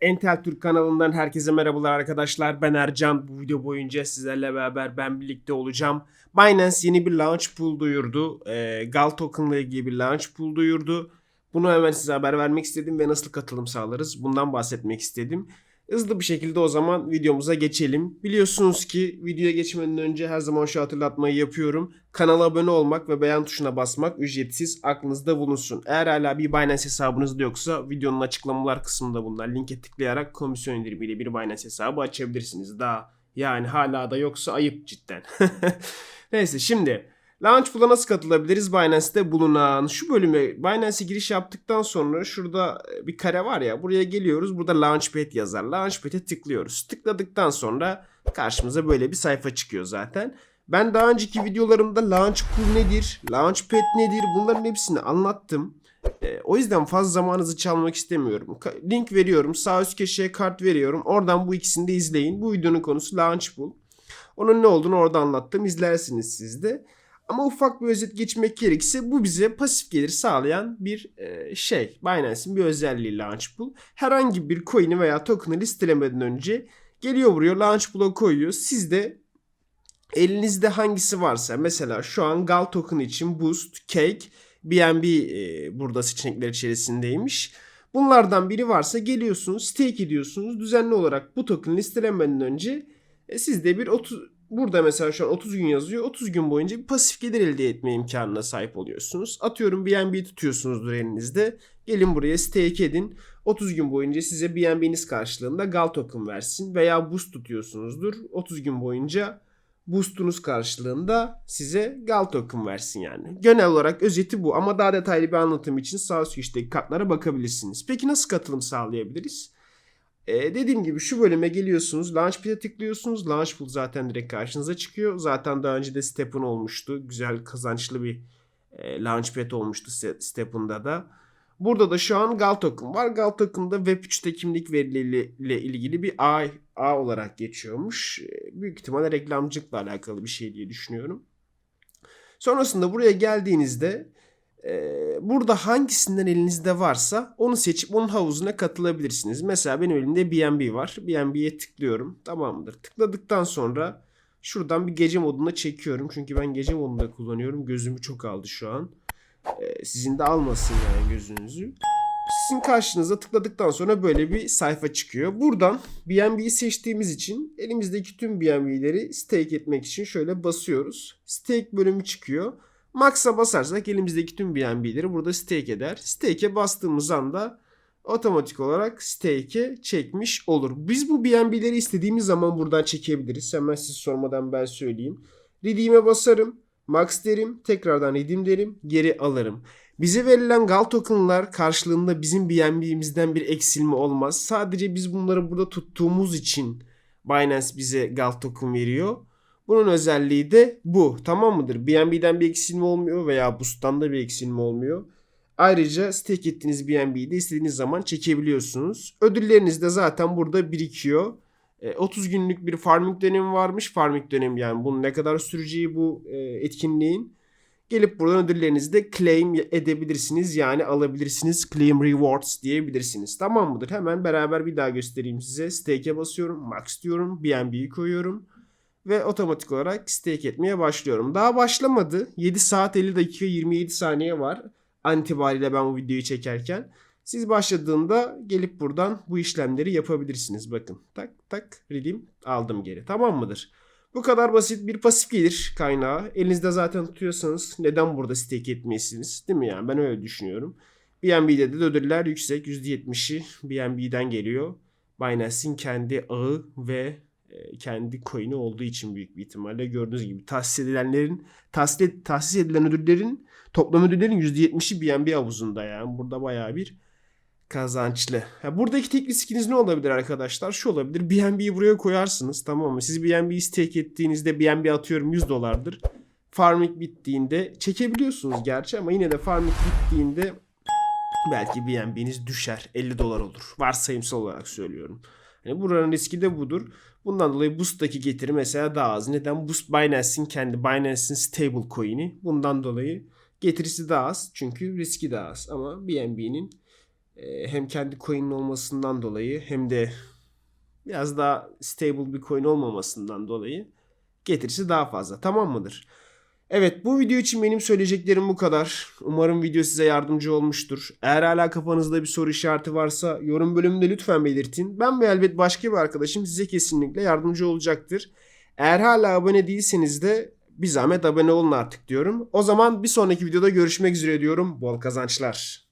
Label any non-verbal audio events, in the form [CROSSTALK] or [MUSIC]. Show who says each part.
Speaker 1: Entel Türk kanalından herkese merhabalar arkadaşlar. Ben Ercan. Bu video boyunca sizlerle beraber ben birlikte olacağım. Binance yeni bir launch pool duyurdu. E, Gal Token ile ilgili bir launch pool duyurdu. Bunu hemen size haber vermek istedim ve nasıl katılım sağlarız bundan bahsetmek istedim. Hızlı bir şekilde o zaman videomuza geçelim. Biliyorsunuz ki videoya geçmeden önce her zaman şu hatırlatmayı yapıyorum. Kanala abone olmak ve beğen tuşuna basmak ücretsiz aklınızda bulunsun. Eğer hala bir Binance hesabınız da yoksa videonun açıklamalar kısmında bulunan linke tıklayarak komisyon indirimiyle bir Binance hesabı açabilirsiniz. Daha yani hala da yoksa ayıp cidden. [LAUGHS] Neyse şimdi Launch Pool'a nasıl katılabiliriz? Binance'te bulunan şu bölüme Binance'e giriş yaptıktan sonra şurada bir kare var ya buraya geliyoruz. Burada Launchpad yazar. Launchpad'e tıklıyoruz. Tıkladıktan sonra karşımıza böyle bir sayfa çıkıyor zaten. Ben daha önceki videolarımda Launch Pool nedir, Launchpad nedir bunların hepsini anlattım. E, o yüzden fazla zamanınızı çalmak istemiyorum. Ka- Link veriyorum. Sağ üst köşeye kart veriyorum. Oradan bu ikisini de izleyin. Bu videonun konusu Launch Pool. Onun ne olduğunu orada anlattım. İzlersiniz siz de. Ama ufak bir özet geçmek gerekirse bu bize pasif gelir sağlayan bir e, şey. Binance'in bir özelliği Launchpool. Herhangi bir coin'i veya token'ı listelemeden önce geliyor buraya Launchpool'a koyuyor. Siz de elinizde hangisi varsa mesela şu an Gal token için Boost, Cake, BNB e, burada seçenekler içerisindeymiş. Bunlardan biri varsa geliyorsunuz, stake ediyorsunuz. Düzenli olarak bu token listelenmeden önce e, siz de bir 30 burada mesela şu an 30 gün yazıyor. 30 gün boyunca bir pasif gelir elde etme imkanına sahip oluyorsunuz. Atıyorum BNB tutuyorsunuzdur elinizde. Gelin buraya stake edin. 30 gün boyunca size BNB'niz karşılığında Gal token versin. Veya Boost tutuyorsunuzdur. 30 gün boyunca boostunuz karşılığında size Gal token versin yani. Genel olarak özeti bu ama daha detaylı bir anlatım için sağ üst köşedeki kartlara bakabilirsiniz. Peki nasıl katılım sağlayabiliriz? Ee, dediğim gibi şu bölüme geliyorsunuz. Launchpad'e tıklıyorsunuz. Launchpool zaten direkt karşınıza çıkıyor. Zaten daha önce de Step'ın olmuştu. Güzel kazançlı bir e, Launchpad olmuştu Step'ında da. Burada da şu an Gal Token var. Gal Token'da Web3'te kimlik verileriyle ilgili bir ağ, ağ olarak geçiyormuş. E, büyük ihtimalle reklamcılıkla alakalı bir şey diye düşünüyorum. Sonrasında buraya geldiğinizde e, burada hangisinden elinizde varsa onu seçip onun havuzuna katılabilirsiniz. Mesela benim elimde BNB var. BNB'ye tıklıyorum. Tamamdır. Tıkladıktan sonra şuradan bir gece moduna çekiyorum. Çünkü ben gece modunda kullanıyorum. Gözümü çok aldı şu an. E, sizin de almasın yani gözünüzü. Sizin karşınıza tıkladıktan sonra böyle bir sayfa çıkıyor. Buradan BNB'yi seçtiğimiz için elimizdeki tüm BNB'leri stake etmek için şöyle basıyoruz. Stake bölümü çıkıyor. Max'a basarsak elimizdeki tüm BNB'leri burada stake eder. Stake'e bastığımız anda otomatik olarak stake'e çekmiş olur. Biz bu BNB'leri istediğimiz zaman buradan çekebiliriz. Hemen siz sormadan ben söyleyeyim. Redeem'e basarım. Max derim. Tekrardan redeem derim. Geri alırım. Bize verilen Gal tokenlar karşılığında bizim BNB'imizden bir eksilme olmaz. Sadece biz bunları burada tuttuğumuz için Binance bize Gal token veriyor. Bunun özelliği de bu. Tamam mıdır? BNB'den bir eksilme olmuyor veya Boost'tan da bir eksilme olmuyor. Ayrıca stake ettiğiniz BNB'yi de istediğiniz zaman çekebiliyorsunuz. Ödülleriniz de zaten burada birikiyor. 30 günlük bir farming dönemi varmış. Farming dönemi yani bunun ne kadar süreceği bu etkinliğin. Gelip buradan ödüllerinizi de claim edebilirsiniz. Yani alabilirsiniz. Claim rewards diyebilirsiniz. Tamam mıdır? Hemen beraber bir daha göstereyim size. Stake'e basıyorum. Max diyorum. BNB'yi koyuyorum. Ve otomatik olarak stake etmeye başlıyorum. Daha başlamadı. 7 saat 50 dakika 27 saniye var. An itibariyle ben bu videoyu çekerken. Siz başladığında gelip buradan bu işlemleri yapabilirsiniz. Bakın tak tak redeem aldım geri. Tamam mıdır? Bu kadar basit bir pasif gelir kaynağı. Elinizde zaten tutuyorsanız neden burada stake etmeyesiniz? Değil mi yani? Ben öyle düşünüyorum. BNB'de de ödüller yüksek. %70'i BNB'den geliyor. Binance'in kendi ağı ve kendi coin'i olduğu için büyük bir ihtimalle gördüğünüz gibi tahsis edilenlerin tahsis, tahsis edilen ödüllerin toplam ödüllerin %70'i BNB havuzunda yani. Burada bayağı bir kazançlı. Ya buradaki tek riskiniz ne olabilir arkadaşlar? Şu olabilir. BNB'yi buraya koyarsınız tamam mı? Siz BNB'yi stake ettiğinizde BNB atıyorum 100 dolardır. Farming bittiğinde çekebiliyorsunuz gerçi ama yine de farming bittiğinde belki BNB'niz düşer. 50 dolar olur. Varsayımsal olarak söylüyorum. Yani buranın riski de budur. Bundan dolayı Boost'taki getiri mesela daha az. Neden? Boost Binance'in kendi Binance'in stable coin'i. Bundan dolayı getirisi daha az. Çünkü riski daha az. Ama BNB'nin Ee, hem kendi coin'in olmasından dolayı hem de biraz daha stable bir coin olmamasından dolayı getirisi daha fazla. Tamam mıdır? Evet bu video için benim söyleyeceklerim bu kadar. Umarım video size yardımcı olmuştur. Eğer hala kafanızda bir soru işareti varsa yorum bölümünde lütfen belirtin. Ben ve elbet başka bir arkadaşım size kesinlikle yardımcı olacaktır. Eğer hala abone değilseniz de bir zahmet abone olun artık diyorum. O zaman bir sonraki videoda görüşmek üzere diyorum. Bol kazançlar.